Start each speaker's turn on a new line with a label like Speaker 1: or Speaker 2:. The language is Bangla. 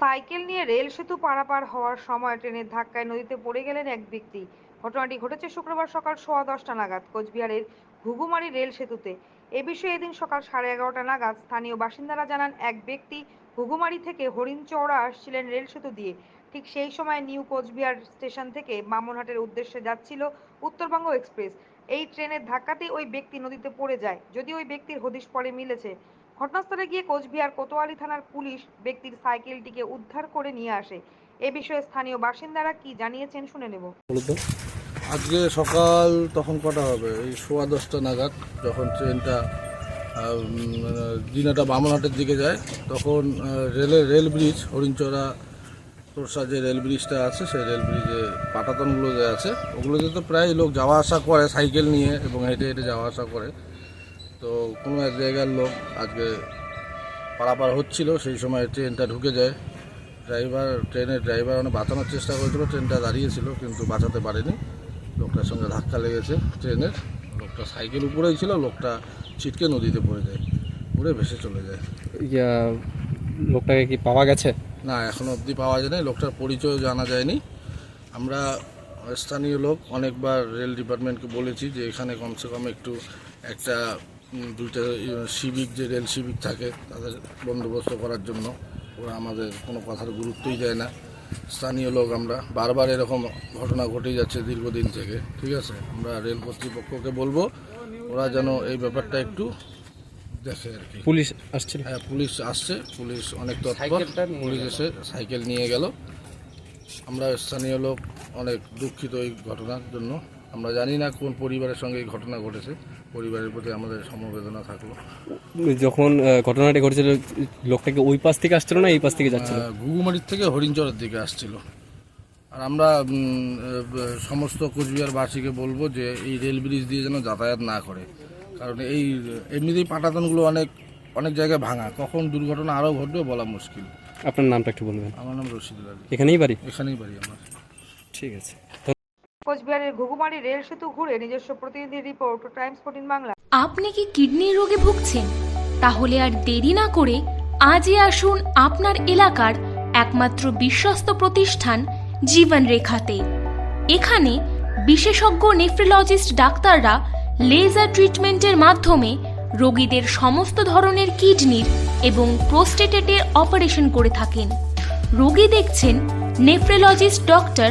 Speaker 1: সাইকেল নিয়ে রেল সেতু পারাপার হওয়ার সময় ট্রেনের ধাক্কায় নদীতে পড়ে গেলেন এক ব্যক্তি। ঘটনাটি ঘটেছে শুক্রবার সকাল সোয়া দশটা নাগাদ কোচবিহারের ঘুঘুমারি রেল সেতুতে। এ বিষয়ে এদিন সকাল সাড়ে এগারোটা নাগাদ স্থানীয় বাসিন্দারা জানান, এক ব্যক্তি ঘুঘুমারি থেকে হরিণচৌড়া আসছিলেন রেল সেতু দিয়ে। ঠিক সেই সময় নিউ কোচবিহার স্টেশন থেকে বামনহাটের উদ্দেশ্যে যাচ্ছিল উত্তরবঙ্গ এক্সপ্রেস। এই ট্রেনের ধাক্কাতেই ওই ব্যক্তি নদীতে পড়ে যায়। যদি ওই ব্যক্তির হদিশ পরে মিলেছে। ঘটনাস্থলে গিয়ে কোচবিহার কোতোয়ালি থানার পুলিশ ব্যক্তির সাইকেলটিকে উদ্ধার করে নিয়ে আসে। এ বিষয়ে স্থানীয় বাসিন্দারা কি জানিয়েছেন শুনে নেব।
Speaker 2: বলতো
Speaker 3: আজকে সকাল তখন কটা হবে? এই সোয়া দশটা নাগাদ যখন ট্রেনটা দিনাটা বামনহাটের দিকে যায় তখন রেলের রেল ব্রিজ হরিণচড়া তোরসা যে রেল ব্রিজটা আছে সেই রেল ব্রিজে পাটাতনগুলো যে আছে ওগুলোতে তো প্রায় লোক যাওয়া আসা করে সাইকেল নিয়ে এবং হেঁটে হেঁটে যাওয়া আসা করে। তো কোনো এক জায়গার লোক আজকে পারাপার হচ্ছিল সেই সময় ট্রেনটা ঢুকে যায়। ড্রাইভার ট্রেনের ড্রাইভার অনেক বাঁচানোর চেষ্টা করেছিল ট্রেনটা দাঁড়িয়েছিল কিন্তু বাঁচাতে পারেনি। লোকটার সঙ্গে ধাক্কা লেগেছে ট্রেনের। লোকটা সাইকেল উপরেই ছিল লোকটা ছিটকে নদীতে পড়ে যায় পড়ে ভেসে চলে যায়।
Speaker 2: ইয়া লোকটাকে কি পাওয়া গেছে?
Speaker 3: না এখনও অবধি পাওয়া যায়নি লোকটার পরিচয় জানা যায়নি। আমরা স্থানীয় লোক অনেকবার রেল ডিপার্টমেন্টকে বলেছি যে এখানে কমসে কম একটু একটা দুইটা সিভিক যে রেল সিভিক থাকে তাদের বন্দোবস্ত করার জন্য। ওরা আমাদের কোনো কথার গুরুত্বই দেয় না। স্থানীয় লোক আমরা। বারবার এরকম ঘটনা ঘটে যাচ্ছে দীর্ঘদিন থেকে ঠিক আছে? আমরা রেল কর্তৃপক্ষকে বলব ওরা যেন এই ব্যাপারটা একটু দেখে আর কি।
Speaker 2: পুলিশ আসছে
Speaker 3: হ্যাঁ পুলিশ আসছে। পুলিশ অনেক তৎপর। পুলিশ এসে সাইকেল নিয়ে গেল। আমরা স্থানীয় লোক অনেক দুঃখিত এই ঘটনার জন্য। আমরা জানি না কোন পরিবারের সঙ্গে এই ঘটনা ঘটেছে। পরিবারের প্রতি আমাদের সমবেদনা থাকল।
Speaker 2: যখন ঘটনাটি ঘটেছিল লোকটাকে ওই পাশ থেকে আসছিল না এই পাশ থেকে যাচ্ছিল?
Speaker 3: ঘুঘুমারির থেকে হরিণচরের দিকে আসছিল। আর আমরা সমস্ত কোচবিহারবাসীকে বলব যে এই রেল ব্রিজ দিয়ে যেন যাতায়াত না করে। কারণ এই এমনিতেই পাটাতনগুলো অনেক অনেক জায়গায় ভাঙা। কখন দুর্ঘটনা আরও ঘটবে বলা মুশকিল।
Speaker 2: আপনার নামটা একটু বলবেন।
Speaker 3: আমার নাম রশিদুল আলী।
Speaker 2: এখানেই বাড়ি?
Speaker 3: এখানেই বাড়ি আমার।
Speaker 2: ঠিক আছে।
Speaker 1: কোচবিহারের ঘুঘুমারি রেল সেতু ঘুরে নিজস্ব প্রতিনিধি রিপোর্ট, টাইমস ফোর্টিন বাংলা।
Speaker 4: আপনি কি কিডনির রোগে ভুগছেন? তাহলে আর দেরি না করে আজই আসুন আপনার এলাকার একমাত্র বিশ্বস্ত প্রতিষ্ঠান জীবন রেখাতে এখানে বিশেষজ্ঞ নেফ্রোলজিস্ট ডাক্তাররা লেজার ট্রিটমেন্টের মাধ্যমে রোগীদের সমস্ত ধরনের কিডনির এবং প্রোস্টেটেটের অপারেশন করে থাকেন। রোগী দেখছেন nephrologist doctor